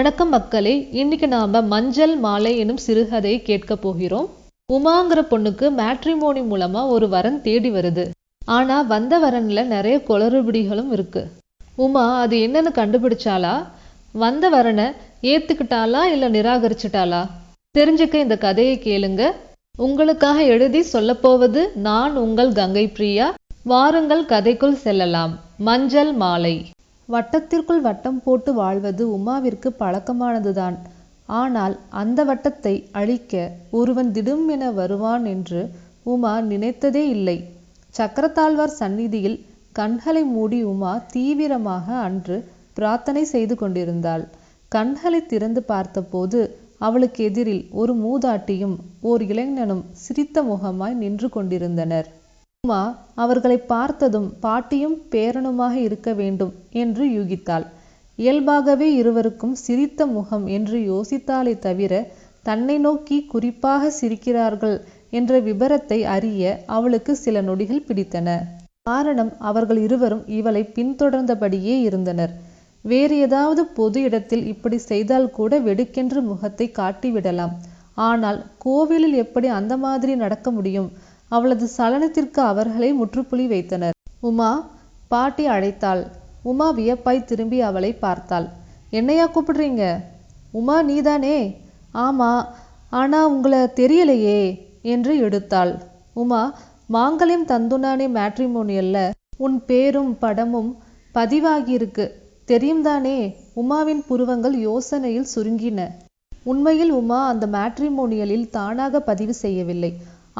வணக்கம் மக்களே இன்னைக்கு நாம மஞ்சள் மாலை எனும் சிறுகதையை கேட்க போகிறோம். உமாங்கிற பொண்ணுக்கு மேட்ரிமோனி மூலமா ஒரு வரன் தேடி வருது. ஆனா வந்த வரன்ல நிறைய குளறுபடிகளும் இருக்கு. உமா அது என்னன்னு கண்டுபிடிச்சாலா வந்த வரனை ஏத்துக்கிட்டாளா இல்ல நிராகரிச்சிட்டாளா? தெரிஞ்சுக்க இந்த கதையை கேளுங்க. உங்களுக்காக எழுதி சொல்லப்போவது நான் உங்கள் கங்கை பிரியா. வாருங்கள் கதைக்குள் செல்லலாம். மஞ்சள் மாலை. வட்டத்திற்குள் வட்டம் போட்டு வாழ்வது உமாவிற்கு பழக்கமானதுதான். ஆனால் அந்த வட்டத்தை அழிக்க ஒருவன் திடும் என வருவான் என்று உமா நினைத்ததே இல்லை. சக்கரத்தாழ்வார் சந்நிதியில் கண்களை மூடி உமா தீவிரமாக அன்று பிரார்த்தனை செய்து கொண்டிருந்தாள். கண்களை திறந்து பார்த்தபோது அவளுக்கு எதிரில் ஒரு மூதாட்டியும் ஓர் இளைஞனும் சிரித்த முகமாய் நின்று கொண்டிருந்தனர். உமா அவர்களை பார்த்ததும் பாட்டியும் பேரனுமாக இருக்க வேண்டும் என்று யூகித்தாள். இயல்பாகவே இருவருக்கும் சிரித்த முகம் என்று யோசித்தாலே தவிர தன்னை நோக்கி குறிப்பாக சிரிக்கிறார்கள் என்ற விபரத்தை அறிய அவளுக்கு சில நொடிகள் பிடித்தன. காரணம் அவர்கள் இருவரும் இவளை பின்தொடர்ந்தபடியே இருந்தனர். வேறு ஏதாவது பொது இடத்தில் இப்படி செய்தால் கூட வெடுக்கென்று முகத்தை காட்டிவிடலாம். ஆனால் கோவிலில் எப்படி அந்த மாதிரி நடக்க முடியும்? அவளது சலனத்திற்கு அவர்களே முற்றுப்புள்ளி வைத்தனர். உமா பாட்டி அழைத்தாள். உமா வியப்பாய் திரும்பி அவளை பார்த்தாள். என்னையா கூப்பிடுறீங்க? உமா நீதானே? ஆமா ஆனா உங்களை தெரியலையே என்று எடுத்தாள். உமா மாங்கல்யம் தந்துனானே மேட்ரிமோனியல்ல உன் பேரும் படமும் பதிவாகியிருக்கு. தெரியும் தானே? உமாவின் புருவங்கள் யோசனையில் சுருங்கின. உண்மையில் உமா அந்த மேட்ரிமோனியலில் தானாக பதிவு செய்யவில்லை.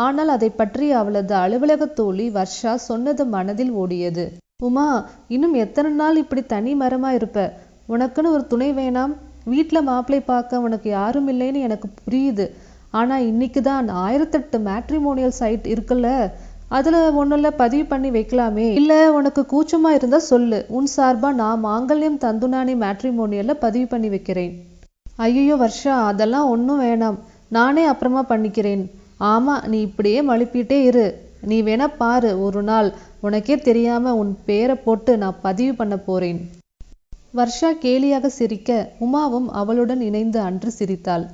ஆனால் அதை பற்றி அவளது அலுவலக தோழி வர்ஷா சொன்னது மனதில் ஓடியது. உமா இன்னும் எத்தனை நாள் இப்படி தனி மரமா இருப்ப? உனக்குன்னு ஒரு துணை வேணாம். வீட்டில் மாப்பிள்ளை பார்க்க உனக்கு யாரும் இல்லைன்னு எனக்கு புரியுது. ஆனால் இன்னைக்கு தான் ஆயிரத்தெட்டு மேட்ரிமோனியல் சைட் இருக்குல்ல. அதில் ஒன்றில் பதிவு பண்ணி வைக்கலாமே. இல்லை உனக்கு கூச்சமாக இருந்தால் சொல்லு. உன் சார்பாக நான் மாங்கல்யம் தந்துனானி மேட்ரிமோனியலில் பதிவு பண்ணி வைக்கிறேன். ஐயோ வர்ஷா அதெல்லாம் ஒன்றும் வேணாம். நானே அப்புறமா பண்ணிக்கிறேன். ஆமாம் நீ இப்படியே மழுப்பிட்டே இரு. நீ வேணா பாரு ஒரு நாள் உனக்கே தெரியாம உன் பேரை போட்டு நான் பதிவு பண்ண போறேன். வர்ஷா கேலியாக சிரிக்க உமாவும் அவளுடன் இணைந்து அன்று சிரித்தாள்.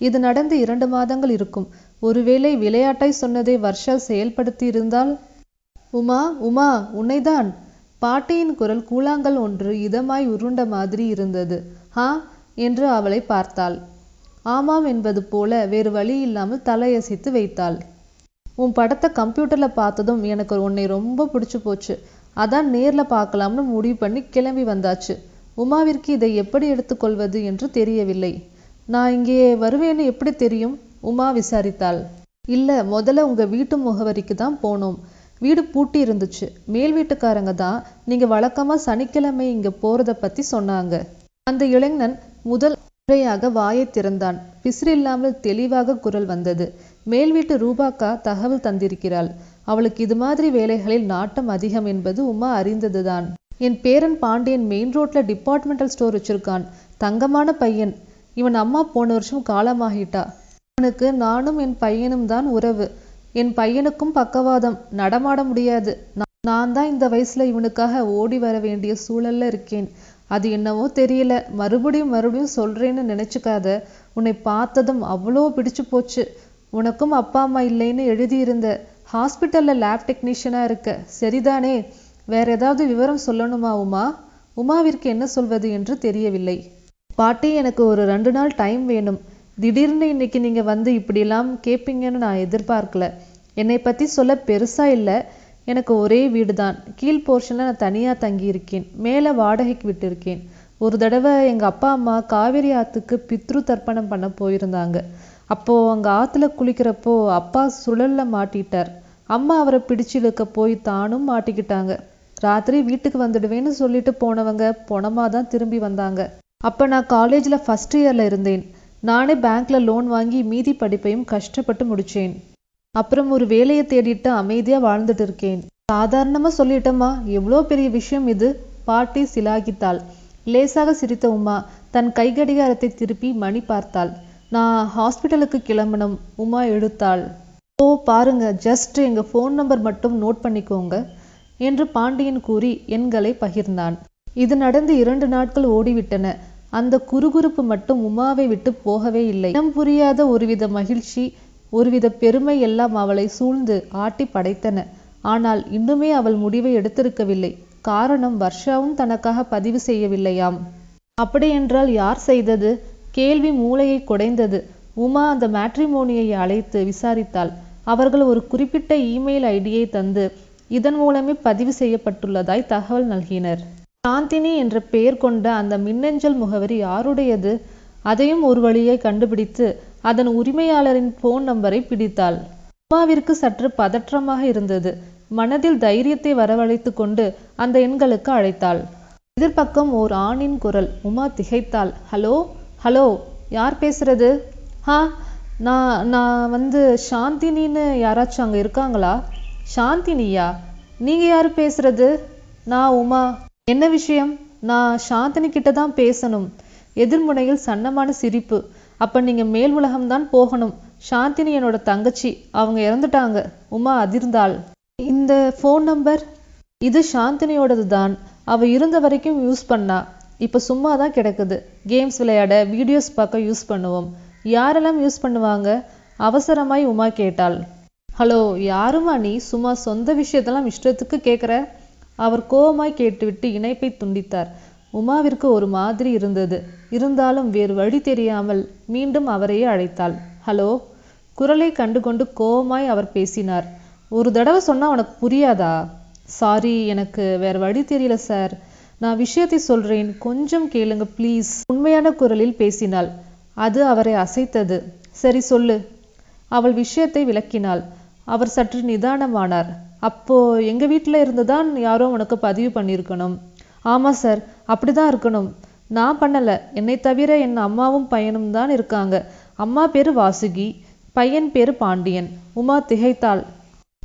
இது நடந்து இரண்டு மாதங்கள் இருக்கும். ஒருவேளை விளையாட்டாய் சொன்னதை வர்ஷா செயல்படுத்தி இருந்தால் உமா உமா உன்னைதான் பாட்டியின் குரல் கூழாங்கல் ஒன்று இதமாய் உருண்ட மாதிரி இருந்தது. ஹா என்று அவளை பார்த்தாள். ஆமாம் என்பது போல வேறு வழி இல்லாமல் தலையசைத்து வைத்தாள். உன் படத்தை கம்ப்யூட்டரில் பார்த்ததும் எனக்கு உன்னை ரொம்ப பிடிச்சு போச்சு. அதான் நேரில் பார்க்கலாம்னு முடிவு பண்ணி கிளம்பி வந்தாச்சு. உமாவிற்கு இதை எப்படி எடுத்துக்கொள்வது என்று தெரியவில்லை. நான் இங்கே வருவேன்னு எப்படி தெரியும்? உமா விசாரித்தாள். இல்லை முதல்ல உங்கள் வீட்டு முகவரிக்கு தான் போனோம். வீடு பூட்டி இருந்துச்சு. மேல் வீட்டுக்காரங்க தான். நீங்கள் வழக்கமாக சனிக்கிழமை இங்கே போகிறத பற்றி சொன்னாங்க. அந்த இளைஞன் முதல் முறையாக வாயை திறந்தான். பிசிறில்லாமல் தெளிவாக குரல் வந்தது. மேல் வீட்டு ரூபாக்கா தகவல் தந்திருக்கிறாள். அவளுக்கு இது மாதிரி வேலைகளில் நாட்டம் அதிகம் என்பது உமா அறிந்ததுதான். என் பேரன் பாண்டியன் மெயின் ரோட்ல டிபார்ட்மெண்டல் ஸ்டோர் வச்சிருக்கான். தங்கமான பையன். இவன் அம்மா போன வருஷம் காலமாகிட்டா. அவனுக்கு நானும் என் பையனும் தான் உறவு. என் பையனுக்கும் பக்கவாதம். நடமாட முடியாது. நான் தான் இந்த வயசுல இவனுக்காக ஓடி வர வேண்டிய சூழல்ல இருக்கேன். அது என்னவோ தெரியல. மறுபடியும் மறுபடியும் சொல்றேன்னு நினைச்சுக்காத. உன்னை பார்த்ததும் அவ்வளோ பிடிச்சு போச்சு. உனக்கும் அப்பா அம்மா இல்லைன்னு எழுதியிருந்த. ஹாஸ்பிட்டலில் லேப் டெக்னீஷியனாக இருக்க. சரிதானே. வேற ஏதாவது விவரம் சொல்லணுமா உமா? உமாவிற்கு என்ன சொல்வது என்று தெரியவில்லை. பாட்டி எனக்கு ஒரு ரெண்டு நாள் டைம் வேணும். திடீர்னு இன்னைக்கு நீங்கள் வந்து இப்படியெல்லாம் கேட்பீங்கன்னு நான் எதிர்பார்க்கல. என்னை பற்றி சொல்ல பெருசாக இல்லை. எனக்கு ஒரே வீடு தான் கீழ் போர்ஷனில் நான் தனியாக தங்கியிருக்கேன். மேலே வாடகைக்கு விட்டிருக்கேன். ஒரு தடவை எங்கள் அப்பா அம்மா காவேரி ஆற்றுக்கு பித்ரு தர்ப்பணம் பண்ண போயிருந்தாங்க. அப்போது அங்கே ஆற்றுல குளிக்கிறப்போ அப்பா சுழல்ல மாட்டிட்டார். அம்மா அவரை பிடிச்சு இழுக்க போய் தானும் மாட்டிக்கிட்டாங்க. ராத்திரி வீட்டுக்கு வந்துடுவேன்னு சொல்லிட்டு போனவங்க பொணமா தான் திரும்பி வந்தாங்க. அப்போ நான் காலேஜில் ஃபர்ஸ்ட் இயரில் இருந்தேன். நானே பேங்க்ல லோன் வாங்கி மீதி படிப்பையும் கஷ்டப்பட்டு முடித்தேன் அப்புறம் ஒரு வேலையை தேடிட்டு அமைதியா வாழ்ந்துட்டு இருக்கேன். சாதாரணமா சொல்லிட்டோமா எவ்வளோ பெரிய விஷயம் இது? பாட்டி சிலாகித்தாள். லேசாக சிரித்த உமா தன் கைகடிகாரத்தை திருப்பி மணி பார்த்தாள். நான் ஹாஸ்பிட்டலுக்கு கிளம்பணும் உமா எடுத்தாள். ஓ பாருங்க ஜஸ்ட் எங்க ஃபோன் நம்பர் மட்டும் நோட் பண்ணிக்கோங்க என்று பாண்டியன் கூறி எண்களை பகிர்ந்தான். இது நடந்து இரண்டு நாட்கள் ஓடிவிட்டன. அந்த குறுகுறுப்பு மட்டும் உமாவை விட்டு போகவே இல்லை. இனம் புரியாத ஒருவித மகிழ்ச்சி ஒருவித பெருமை எல்லாம் அவளை சூழ்ந்து ஆட்டி படைத்தன. ஆனால் இன்னுமே அவள் முடிவை எடுத்திருக்கவில்லை. காரணம் வர்ஷாவும் தனக்காக பதிவு செய்யவில்லையாம். அப்படியென்றால் யார் செய்தது? கேள்வி மூளையை குடைந்தது. உமா அந்த மேட்ரிமோனியை அழைத்து விசாரித்தாள். அவர்கள் ஒரு குறிப்பிட்ட இமெயில் ஐடியை தந்து இதன் மூலமே பதிவு செய்யப்பட்டுள்ளதாய் தகவல் நல்கினர். சாந்தினி என்ற பெயர் கொண்ட அந்த மின்னஞ்சல் முகவரி யாருடையது? அதையும் ஒரு வழியை கண்டுபிடித்து அதன் உரிமையாளரின் போன் நம்பரை பிடித்தாள். உமாவிற்கு சற்று பதற்றமாக இருந்தது. மனதில் தைரியத்தை வரவழைத்து கொண்டு அந்த எண்களுக்கு அழைத்தாள். எதிர்பக்கம் ஓர் ஆணின் குரல். உமா திகைத்தாள். ஹலோ? ஹலோ? யார் பேசுறது? ஹா நான் நான் வந்து சாந்தினின்னு யாராச்சும் அங்கே இருக்காங்களா? சாந்தினியா? நீங்கள் யார் பேசுறது? நான் உமா. என்ன விஷயம்? நான் சாந்தினி கிட்ட தான் பேசணும். எதிர்முனையில் சன்னமான சிரிப்பு. அப்போ நீங்கள் மேல் உலகம்தான் போகணும். சாந்தினி என்னோட தங்கச்சி. அவங்க இறந்துட்டாங்க. உமா அதிர்ந்தாள். இந்த ஃபோன் நம்பர் இது சாந்தினியோடது தான் அவ இருந்த வரைக்கும் யூஸ் பண்ணா. இப்போ சும்மா தான் கிடக்குது. கேம்ஸ் விளையாட வீடியோஸ் பார்க்க யூஸ் பண்ணுவோம். யாரெல்லாம் யூஸ் பண்ணுவாங்க? அவசரமாய் உமா கேட்டாள். ஹலோ யாருமா நீ? சும்மா சொந்த விஷயத்தெல்லாம் இஷ்டத்துக்கு கேட்குற அவர் கோபமாய் கேட்டுவிட்டு இணைப்பை துண்டித்தார். உமாவிற்கு ஒரு மாதிரி இருந்தது. இருந்தாலும் வேறு வழி தெரியாமல் மீண்டும் அவரையே அழைத்தாள். ஹலோ? குரலை கண்டுகொண்டு கோபமாய் அவர் பேசினார். ஒரு தடவை சொன்னால் உனக்கு புரியாதா? சாரி எனக்கு வேற வழி தெரியல சார் நான் விஷயத்தை சொல்றேன். கொஞ்சம் கேளுங்க ப்ளீஸ் உண்மையான குரலில் பேசினாள். அது அவரை அசைத்தது. சரி சொல்லு. அவள் விஷயத்தை விளக்கினாள். அவர் சற்று நிதானமானார். அப்போ எங்க வீட்டில் இருந்து தான் யாரோ உனக்கு பதிவு பண்ணியிருக்கணும். ஆமாம் சார் அப்படிதான் இருக்கணும். நான் பண்ணல. என்னை தவிர என் அம்மாவும் பையனும் தான் இருக்காங்க. அம்மா பேரு வாசுகி பையன் பேர் பாண்டியன். உமா திகைத்தாள்.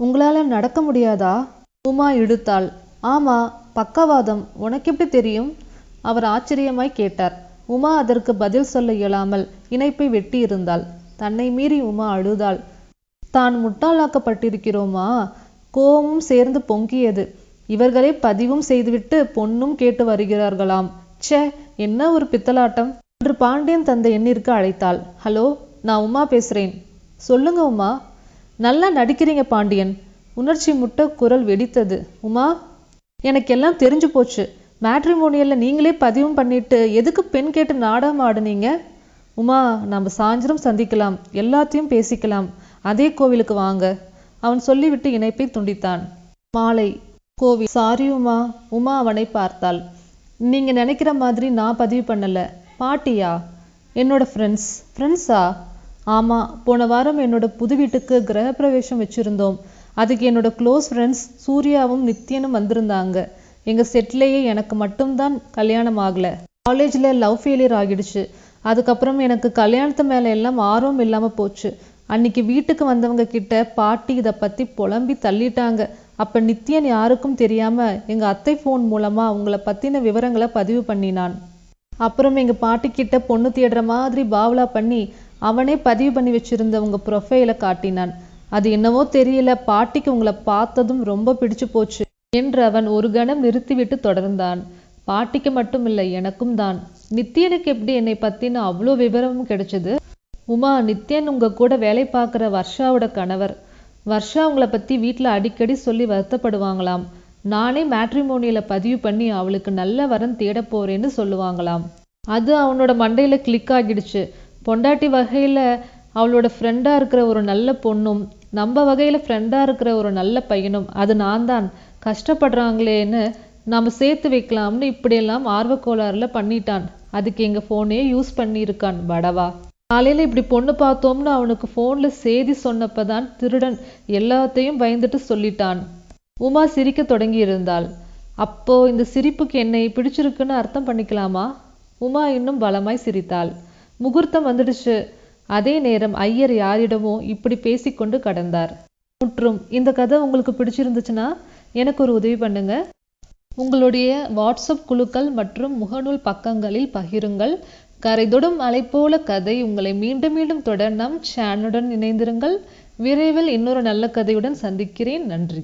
உங்களால் நடக்க முடியாதா? உமா இழுத்தாள். ஆமா பக்கவாதம். உனக்கு எப்படி தெரியும்? அவர் ஆச்சரியமாய் கேட்டார். உமா அதற்கு பதில் சொல்ல இயலாமல் இணைப்பை வெட்டி இருந்தாள். தன்னை மீறி உமா அழுதாள். தான் முட்டாளாக்கப்பட்டிருக்கிறோமா? கோபமும் சேர்ந்து பொங்கியது. இவர்களே பதிவும் செய்துவிட்டு பொன்னும் கேட்டு வருகிறார்களாம். ச்சே என்ன ஒரு பித்தலாட்டம்? என்று பாண்டியன் தந்தை எண்ணிற்கு அழைத்தாள். ஹலோ நான் உமா பேசுறேன். சொல்லுங்க உமா. நல்லா நடிக்கிறீங்க பாண்டியன். உணர்ச்சி முட்ட குரல் வெடித்தது. உமா எனக்கு எல்லாம் தெரிஞ்சு போச்சு. மேட்ரிமோனியல்ல நீங்களே பதிவும் பண்ணிட்டு எதுக்கு பெண் கேட்டு நாடகம் ஆடுனீங்க? உமா நம்ம சாயந்தரம் சந்திக்கலாம். எல்லாத்தையும் பேசிக்கலாம். அதே கோவிலுக்கு வாங்க. அவன் சொல்லிவிட்டு இணைப்பை துண்டித்தான். மாலை கோவில் சாரி உமா உமா அவனை பார்த்தாள். நீங்க நினைக்கிற மாதிரி நான் பதிவு பண்ணல. பாட்டியா? என்னோட ஃப்ரெண்ட்ஸ் ஃப்ரெண்ட்ஸா ஆமா போன வாரம் என்னோட புது வீட்டுக்கு கிரகப்பிரவேசம் வச்சிருந்தோம். அதுக்கு என்னோட க்ளோஸ் ஃப்ரெண்ட்ஸ் சூர்யாவும் நித்யனும் வந்திருந்தாங்க. எங்க செட்லேயே எனக்கு மட்டும்தான் கல்யாணம் ஆகல. காலேஜ்ல லவ் ஃபெயிலியர் ஆகிடுச்சு. அதுக்கப்புறம் எனக்கு கல்யாணத்து மேல எல்லாம் ஆர்வம் இல்லாம போச்சு. அன்னைக்கு வீட்டுக்கு வந்தவங்க கிட்ட பாட்டி இதை பத்தி புலம்பி தள்ளிட்டாங்க. அப்ப நித்யன் யாருக்கும் தெரியாம எங்க அத்தை ஃபோன் மூலமா உங்களை பத்தின விவரங்களை பதிவு பண்ணினான். அப்புறம் எங்க பாட்டி கிட்ட பொண்ணு தேடுற மாதிரி பாவலா பண்ணி அவனே பதிவு பண்ணி வச்சிருந்த உங்க ப்ரொஃபைலை காட்டினான். அது என்னவோ தெரியல பாட்டிக்கு உங்களை பார்த்ததும் ரொம்ப பிடிச்சு போச்சு என்று அவன் ஒரு கணம் நிறுத்திவிட்டு தொடர்ந்தான். பாட்டிக்கு மட்டும் இல்லை எனக்கும் தான். நித்யனுக்கு எப்படி என்னை பத்தின அவ்வளோ விவரமும் கிடைச்சது? உமா நித்யன் உங்க கூட வேலை பார்க்குற வர்ஷாவோட கணவர். வர்ஷா அவங்கள பற்றி வீட்டில் அடிக்கடி சொல்லி வருத்தப்படுவாங்களாம். நானே மேட்ரிமோனியில் பதிவு பண்ணி அவளுக்கு நல்ல வரன் தேட போறேன்னு சொல்லுவாங்களாம். அது அவனோட மண்டையில் கிளிக் ஆகிடுச்சு. பொண்டாட்டி வகையில் அவளோட ஃப்ரெண்டாக இருக்கிற ஒரு நல்ல பொண்ணும் நம்ம வகையில் ஃப்ரெண்டாக இருக்கிற ஒரு நல்ல பையனும் அது நான் தான் கஷ்டப்படுறாங்களேன்னு நம்ம சேர்த்து வைக்கலாம்னு இப்படியெல்லாம் ஆர்வக்கோளாறுல பண்ணிட்டான். அதுக்கு எங்கள் ஃபோனே யூஸ் பண்ணியிருக்கான். வடவா. காலையில இப்படி பொண்ணு பார்த்தோம்னு அவனுக்கு ஃபோனில் செய்தி சொன்னப்பதான் திருடன் எல்லாத்தையும் பயந்துட்டு சொல்லிட்டான். உமா சிரிக்க தொடங்கி இருந்தாள் அப்போ இந்த சிரிப்புக்கு என்னை பிடிச்சிருக்குன்னு அர்த்தம் பண்ணிக்கலாமா? உமா இன்னும் பலமாய் சிரித்தாள். முகூர்த்தம் வந்துடுச்சு. அதே நேரம் ஐயர் யாரிடமோ இப்படி பேசிக்கொண்டு கடந்தார். முற்றும் இந்த கதை உங்களுக்கு பிடிச்சிருந்துச்சுன்னா எனக்கு ஒரு உதவி பண்ணுங்க. உங்களுடைய வாட்ஸ்அப் குழுக்கள் மற்றும் முகநூல் பக்கங்களில் பகிருங்கள். கரைதொடும் அலைப்போல கதை உங்களை மீண்டும் மீண்டும் தொடர். நம் சேனலுடன் இணைந்திருங்கள். விரைவில் இன்னொரு நல்ல கதையுடன் சந்திக்கிறேன். நன்றி.